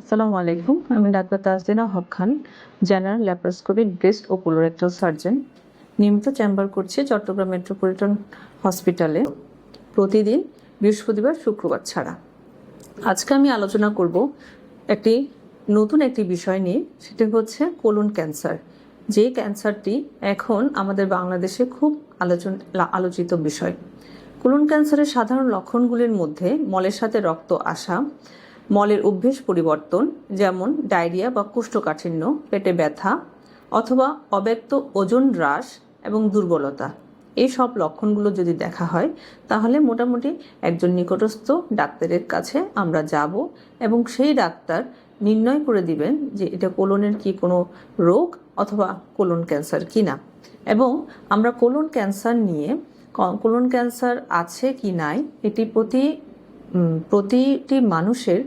আসসালামু আলাইকুম, আমি doctor Tajdina Haq Khan general laparoscopic breast ও কোলোরেক্টাল সার্জন নিয়মিত চেম্বার করছি চট্টগ্রাম মেট্রোপলিটন হসপিটালে প্রতিদিন বৃহস্পতিবার, শুক্রবার ছাড়া। আজকে আমি আলোচনা করব একটি নতুন একটি বিষয় নিয়ে, সেটি হচ্ছে কোলন ক্যান্সার যে ক্যান্সারটি এখন আমাদের বাংলাদেশে খুব আলোচন আলোচিত বিষয়। কোলন ক্যান্সারের সাধারণ লক্ষণগুলির মধ্যে মলের সাথে রক্ত আসা মলের অভ্যেস পরিবর্তন, যেমন ডায়রিয়া বা কোষ্ঠকাঠিন্য, পেটে ব্যথা অথবা অব্যক্ত ওজন হ্রাস এবং দুর্বলতা। এই সব লক্ষণগুলো যদি দেখা হয়, তাহলে মোটামুটি একজন নিকটস্থ ডাক্তারের কাছে আমরা যাব এবং সেই ডাক্তার নির্ণয় করে দিবেন যে এটা কোলনের কি কোনো রোগ অথবা কোলন ক্যান্সার কি না। এবং আমরা কোলন ক্যান্সার নিয়ে কোলন ক্যান্সার আছে কি নাই, এটি প্রতি প্রতিটি মানুষের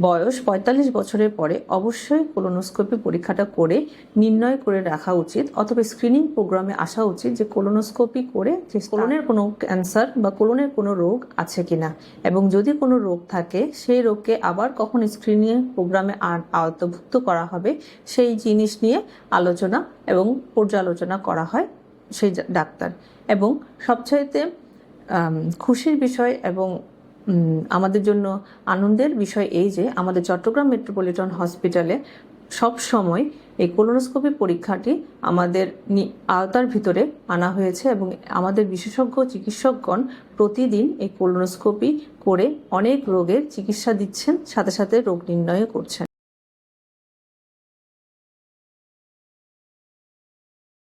বয়স পঁয়তাল্লিশ বছরের পরে অবশ্যই কোলোনোস্কোপি পরীক্ষাটা করে নির্ণয় করে রাখা উচিত অথবা স্ক্রিনিং প্রোগ্রামে আসা উচিত যে কোলোনোস্কোপি করে যে কোলনের কোনো ক্যান্সার বা কোলনের কোনো রোগ আছে কিনা। এবং যদি কোনো রোগ থাকে সেই রোগকে আবার কখন স্ক্রিনিং প্রোগ্রামে আ- আওতাভুক্ত করা হবে সেই জিনিস নিয়ে আলোচনা এবং পর্যালোচনা করা হয় সেই ডাক্তার। এবং সবচাইতে খুশির বিষয় এবং আমাদের জন্য আনন্দের বিষয় এই যে আমাদের চট্টগ্রাম মেট্রোপলিটন হসপিটালে সব সময় এই কোলোনোস্কোপি পরীক্ষাটি আমাদের আওতার ভিতরে আনা হয়েছে এবং আমাদের বিশেষজ্ঞ চিকিৎসকগণ প্রতিদিন এই কোলোনোস্কোপি করে অনেক রোগের চিকিৎসা দিচ্ছেন, সাথে সাথে রোগ নির্ণয় করছেন।